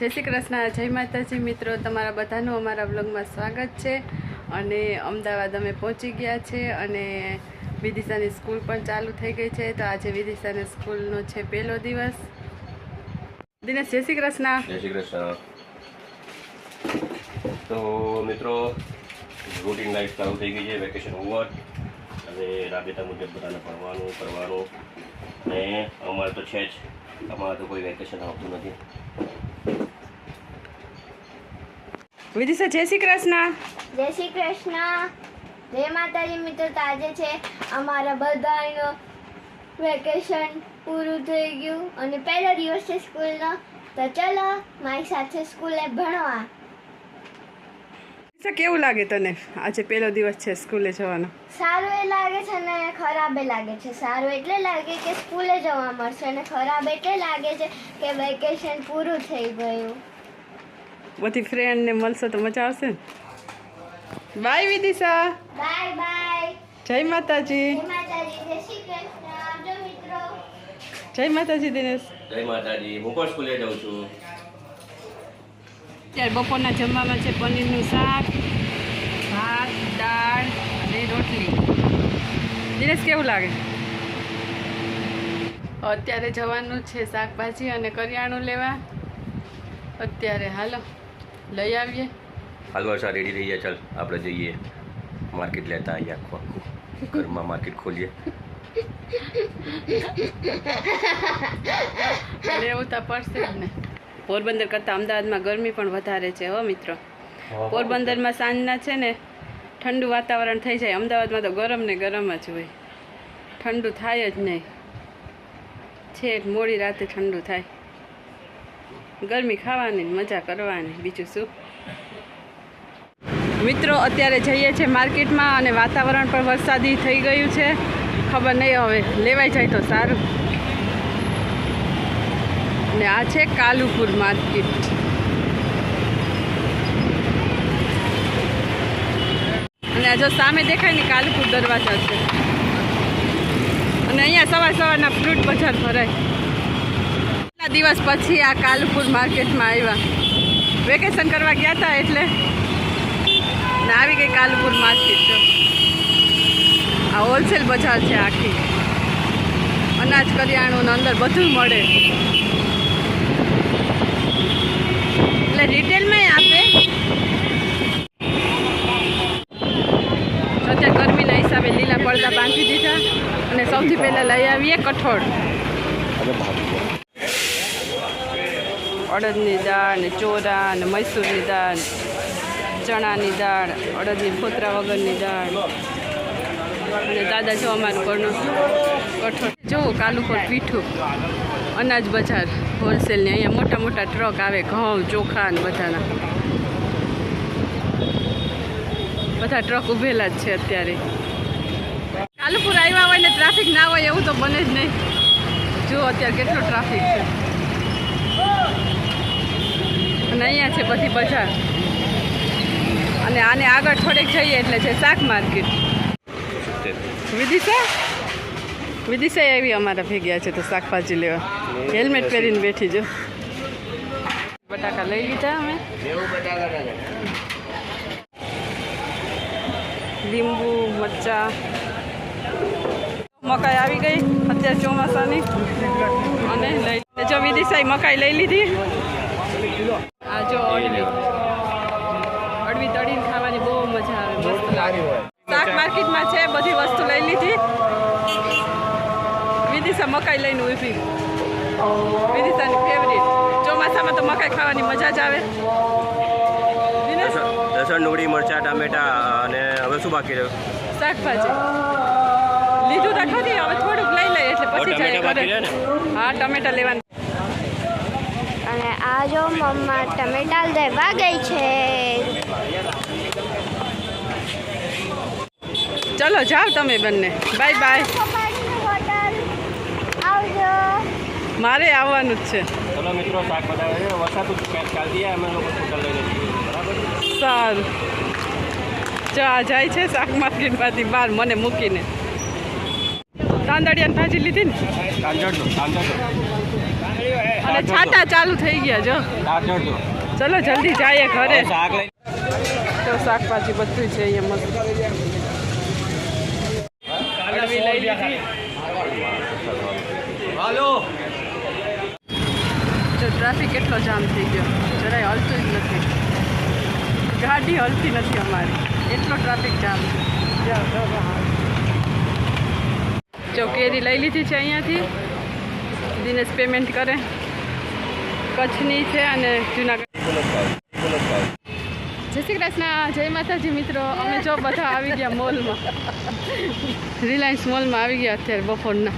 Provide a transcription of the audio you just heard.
જય શ્રી કૃષ્ણ, જય માતાજી મિત્રો, તમારા બધાનું અમારા બ્લોગમાં સ્વાગત છે. અને અમદાવાદ અમે પહોંચી ગયા છે અને વિદિશાની સ્કૂલ પણ ચાલુ થઈ ગઈ છે. તો આજે વિદિશાની સ્કૂલનો છે પહેલો દિવસ. દિનેશ, જય શ્રી કૃષ્ણ. જય શ્રી કૃષ્ણ. તો મિત્રો રૂટીન લાઈફ ચાલુ થઈ ગઈ છે વેકેશન ઓવર અને રાબેતા મુજબ બધાને ભણવાનું, કરવાનું. અને અમારે તો છે જ, અમારે તો કોઈ વેકેશન આવતું નથી. વિદિશા જય શ્રી કૃષ્ણ. જય શ્રી કૃષ્ણ. જય માતાજી મિત્રો તાજે છે અમારા બધાનો વેકેશન પૂરું થઈ ગયું અને પહેલો દિવસ છે સ્કૂલનો. તો ચલો મારી સાથે સ્કૂલે ભણવા. કેવું લાગે તને આજે પહેલો દિવસ છે સ્કૂલે જવાનો? સારું એ લાગે છે ને ખરાબ એ લાગે છે. સારું એટલે લાગે કે સ્કૂલે જવા મળશે અને ખરાબ એટલે લાગે છે કે વેકેશન પૂરું થઈ ગયું. બધી ફ્રેન્ડને મળશો તો મજા આવશે ને? બાય વિદિશા. બાય બાય જય માતાજી. જય માતાજી જય શ્રી કૃષ્ણ. આવજો મિત્રો. જય માતાજી દિનેશ. જય માતાજી. હું પણ સ્કૂલે જાઉં છું. અત્યારે બપોરના જમવામાં છે પનીરનું શાક ભાત દાળ અને રોટલી. દિનેશ કેવું લાગે? અત્યારે જવાનું છે શાકભાજી અને કરિયાણું લેવા. અત્યારે હાલો. લઈ આવીએ. હાલ વર્ષા રેડી થઈ ગયા ચાલ આપણે જઈએ. માર્કેટ લેતા આવીએ આખું આખું. ઘરમાં માર્કેટ ખોલીએ. લેવું તો પડશે જ ને. પોરબંદર કરતાં અમદાવાદમાં ગરમી પણ વધારે છે હો મિત્રો. પોરબંદરમાં સાંજના છે ને ઠંડુ વાતાવરણ થઈ જાય. અમદાવાદમાં તો ગરમ ને ગરમ જ હોય. ઠંડુ થાય જ નહીં. છેક મોડી રાતે ઠંડુ થાય. ગરમી ખાવાની મજા કરવાની, બીજું શું? મિત્રો, અત્યારે જઈએ છીએ માર્કેટમાં અને વાતાવરણ પણ વરસાદી થઈ ગયું છે. ખબર નહીં હવે લેવાઈ જાય તો સારું. ને આ છે કાલુપુર માર્કેટ. અને આ જો સામે દેખાય ને કાલુપુર દરવાજા છે. અને અહીંયા સવાર સવારના ફ્રૂટ બજાર ભરાય. દિવસ પછી આ કાલુપુર માર્કેટમાં આવ્યા? વેકેશન કરવા ગયા હતા એટલે? આવી ગઈ કાલુપુર માર્કેટ આ હોલસેલ બજાર છે આખી. અનાજ કરિયાણું અંદર બધું મળે. એટલે રિટેલમાં આપે. અત્યારે ગરમીના હિસાબે લીલા પડદા બાંધી દીધા અને સૌથી પહેલાં લઈ આવીએ કઠોળ. અડદની દાળ ને ચોરા ને મૈસૂરની દાળ, ચણાની દાળ, અડદની ફોતરા વગરની દાળ. અને દાદા જો અમારું ઘરનું કઠોળ. જુઓ કાલુપર પીઠું, અનાજ બજાર હોલસેલની અહીંયા મોટા મોટા ટ્રક આવે, ઘઉં, ચોખા ને બધાના. બધા ટ્રક ઊભેલા જ છે અત્યારે. કાલુપુર આવ્યા હોય ને ટ્રાફિક ના હોય એવું તો બને જ નહીં. જુઓ અત્યારે કેટલો ટ્રાફિક છે. અને અહીંયા છે બધી બજાર. અને આને આગળ થોડેક જઈએ એટલે છે શાક માર્કેટ. વિદિશા? વિદિશા એવી અમારા ભેગ્યા છે તો શાકભાજી લેવા. હેલ્મેટ પહેરીને બેઠી જો. બટાકા લઈ લીધા અમે. લીંબુ, મરચા. મકાઈ આવી ગઈ. અત્યારે ચોમાસાની. અને લઈ જો વિદિશાએ મકાઈ લઈ લીધી આ જો અડવી અડવી તળીને ખાવાની બહુ મજા આવે મસ્ત લાગે શાક માર્કેટમાં છે બધી વસ્તુ લઈ લીધી. વિદિશા મકાઈ લઈને ઊભી. વિદિશાની ફેવરિટ ચોમાસામાં તો મકાઈ ખાવાની મજા જ આવે. દિનેશ, લસણ ડુંગળી મરચાં ટામેટા અને હવે શું બાકી રહ્યું? શાકભાજી. લીધું તો ખરી હવે થોડુંક લઈ લઈએ એટલે પછી જાય? હા ટમેટા લેવાનું. અને આ જો મમ્મા ટમેટા લેવા ગઈ છે. ચલો જાઓ તમે બંને. Bye bye. મારે આવવાનું જ છે. ચલો મિત્રો શાક બનાવે વરસાદ કાલ અમે લોકો સ્કૂટર લઈને જઈએ. બરાબર? સારું. જો આ જાય છે શાક માર્કેટમાંથી બહાર મને મૂકીને. તાંદડિયાની ભાજી લીધી ને? અને છાટા ચાલુ થઈ ગયા જો. ચલો જલ્દી જઈએ ઘરે. તો શાકભાજી બધું છે અહીંયા મસ્ત. લઈ લીધી. હાલો. જો ટ્રાફિક એટલો જામ થઈ ગયો. જરાય હલતું જ નથી. ગાડી હલતી નથી અમારી. એટલો ટ્રાફિક જામ છે. જો કેરી લઈ લીધી છે અહીંયાથી. દિનેશ પેમેન્ટ કરે. કચ્છની છે અને જુનાગઢ. જય શ્રી કૃષ્ણ, જય માતાજી મિત્રો. અમે જો બધા આવી ગયા મોલમાં રિલાયન્સ મોલમાં આવી ગયા અત્યારે બપોરના.